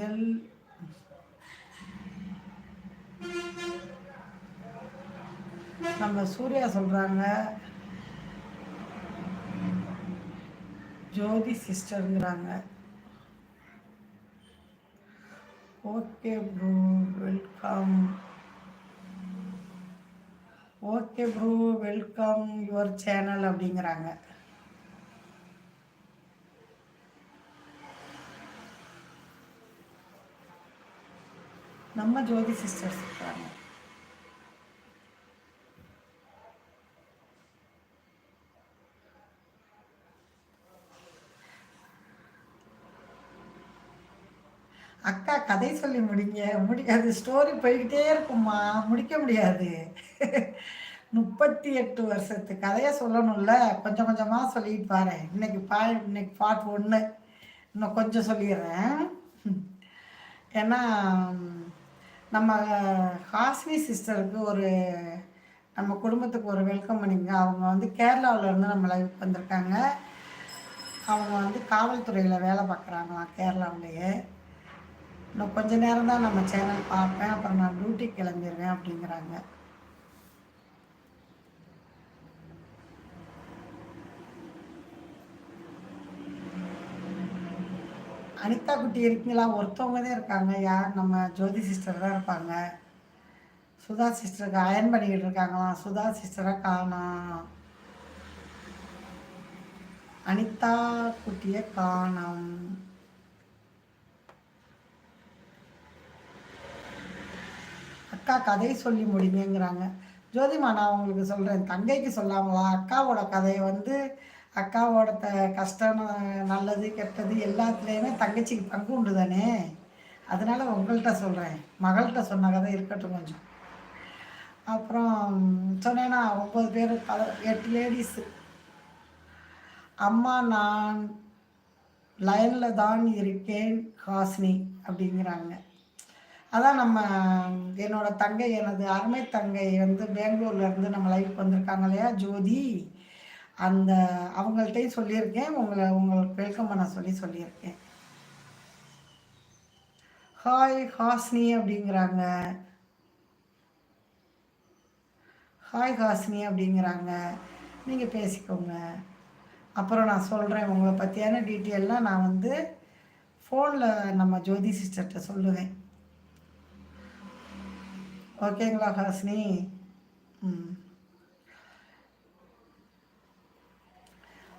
நீங்கள் நம்ம சூர்யா சொல்கிறாங்க Jothi சிஸ்டருங்கிறாங்க. Okay bro welcome. Okay bro welcome your channel அப்படிங்கிறாங்க. நம்ம ஜோதி சிஸ்டர்ஸ் இருக்காங்க. அக்கா கதை சொல்லி முடிங்க. முடியாது ஸ்டோரி போய்கிட்டே இருக்கும்மா. முடிக்க முடியாது. முப்பத்தி எட்டு வருஷத்து கதையை சொல்லணும்ல. கொஞ்சம் கொஞ்சமாக சொல்லிட்டு பாரு. இன்னைக்கு பா இன்னைக்கு பார்ட் ஒன்று இன்னும் கொஞ்சம் சொல்லிடுறேன். ஏன்னா நம்ம ஹாஸ்மி சிஸ்டருக்கு ஒரு நம்ம குடும்பத்துக்கு ஒரு வெல்கம் பண்ணிங்க. அவங்க வந்து கேரளாவிலேருந்து நம்ம லைவுக்கு வந்திருக்காங்க. அவங்க வந்து காவல்துறையில் வேலை பார்க்குறாங்களாம் கேரளாவிலேயே. இன்னும் கொஞ்ச நேரம் தான் நம்ம சேனல் பார்ப்பேன். அப்புறம் நான் டியூட்டி கிளம்பிடுவேன் அப்படிங்கிறாங்க. அனிதா குட்டி இருக்கீங்களா? ஒருத்தவங்க தான் இருக்காங்க. யார்? நம்ம ஜோதி சிஸ்டர் தான் இருப்பாங்க. சுதா சிஸ்டருக்கு அயன் பண்ணிக்கிட்டு இருக்காங்களாம். சுதா சிஸ்டரை காணாம். அனிதா குட்டியை காணோம். அக்கா கதை சொல்லி முடியுமேங்கிறாங்க. ஜோதிமா நான் உங்களுக்கு சொல்கிறேன் தங்கைக்கு சொல்லாமலா? அக்காவோட கதையை வந்து அக்காவோட த கஷ்டம் நல்லது கெட்டது எல்லாத்துலேயுமே தங்கச்சிக்கு பங்கு உண்டு தானே அதனால் உங்கள்கிட்ட சொல்கிறேன் மகள்கிட்ட சொன்ன கதை இருக்கட்டும் கொஞ்சம். அப்புறம் சொன்னேன்னா ஒம்பது பேர் பல எட்டு லேடிஸு அம்மா நான் லைனில் தான் இருக்கேன் ஹாஸ்னி அப்படிங்கிறாங்க. அதான் நம்ம என்னோட தங்கை எனது அருமை தங்கை வந்து பெங்களூர்லேருந்து நம்ம லைஃப் வந்திருக்காங்க இல்லையா? ஜோதி. அந்த அவங்கள்ட்டையும் சொல்லியிருக்கேன். உங்களை உங்களுக்கு வெல்கம் பண்ண சொல்லி சொல்லியிருக்கேன். ஹாய் ஹாஸ்னி அப்படிங்கிறாங்க. ஹாய் ஹாஸ்னி அப்படிங்கிறாங்க. நீங்கள் பேசிக்கோங்க. அப்புறம் நான் சொல்கிறேன் உங்களை பற்றியான டீட்டெயிலாம் நான் வந்து ஃபோனில் நம்ம ஜோதி சிஸ்டர்கிட்ட சொல்லுவேன். ஓகேங்களா ஹாஸ்னி ம்.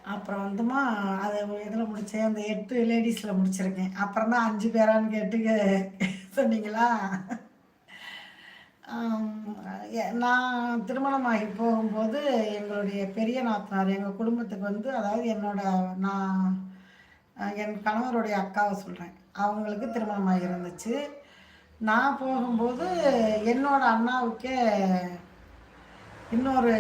அப்புறம் வந்துமா அது இதில் முடித்தேன் அந்த எட்டு லேடிஸில் முடிச்சிருக்கேன். அப்புறம் தான் அஞ்சு பேரான்னு கேட்டு சொன்னீங்களா? நான் திருமணமாகி போகும்போது எங்களுடைய பெரிய நாத்தனார் எங்கள் குடும்பத்துக்கு வந்து அதாவது என்னோட நான் என் கணவருடைய அக்காவை சொல்கிறேன் அவங்களுக்கு திருமணமாக இருந்துச்சு. நான் போகும்போது என்னோட அண்ணாவுக்கே இன்னொரு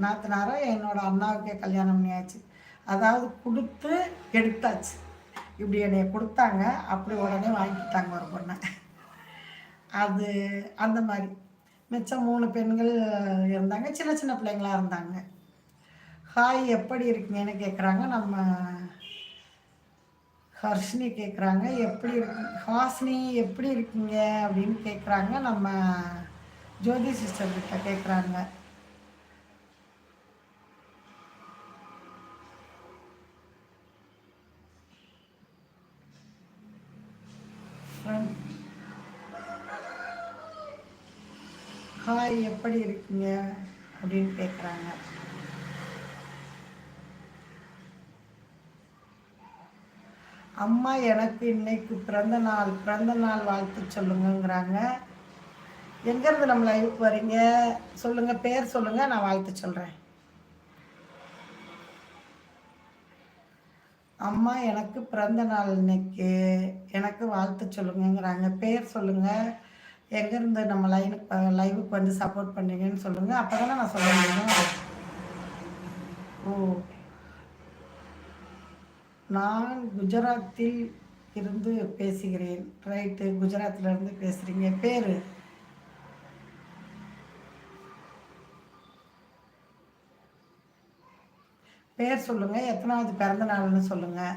நாத்தனாரை என்னோட அண்ணாவுக்கே கல்யாணம் பண்ணியாச்சு. அதாவது கொடுத்து எடுத்தாச்சு. இப்படி என்னை கொடுத்தாங்க. அப்படி உடனே வாங்கிட்டாங்க ஒரு பொண்ணை. அது அந்த மாதிரி. மிச்சம் மூணு பெண்கள் இருந்தாங்க. சின்ன சின்ன பிள்ளைங்களாக இருந்தாங்க. ஹாய் எப்படி இருக்கீங்கன்னு கேட்குறாங்க நம்ம ஹர்ஷினி கேட்குறாங்க எப்படி இருக்கு ஹாஸ்னி எப்படி இருக்கீங்க அப்படின்னு கேட்குறாங்க நம்ம ஜோதி சிஸ்டர் கிட்ட கேட்குறாங்க ஹாய் எப்படி இருக்கீங்க? அப்படின்னு கேட்குறாங்க அம்மா எனக்கு இன்னைக்கு பிறந்த நாள் பிறந்த நாள் வாழ்த்து சொல்லுங்கிறாங்க எங்கேருந்து நம்ம லைவுக்கு வரீங்க? சொல்லுங்கள் பேர் சொல்லுங்கள் நான் வாழ்த்து சொல்கிறேன் அம்மா எனக்கு பிறந்த நாள் இன்னைக்கு. எனக்கு வாழ்த்து சொல்லுங்கங்கிறாங்க. பேர் சொல்லுங்கள் எங்கேருந்து நம்ம லைனுக்கு லைவுக்கு வந்து சப்போர்ட் பண்ணுறீங்கன்னு சொல்லுங்கள் அப்போ தானே நான் சொல்ல முடியும். ஓ. நான் குஜராத்தில் இருந்து பேசுகிறேன். ரைட்டு குஜராத்தில் இருந்து பேசுகிறீங்க பேர்? பேர் சொல்லுங்கள் எத்தனாவது பிறந்த நாள்னு சொல்லுங்கள்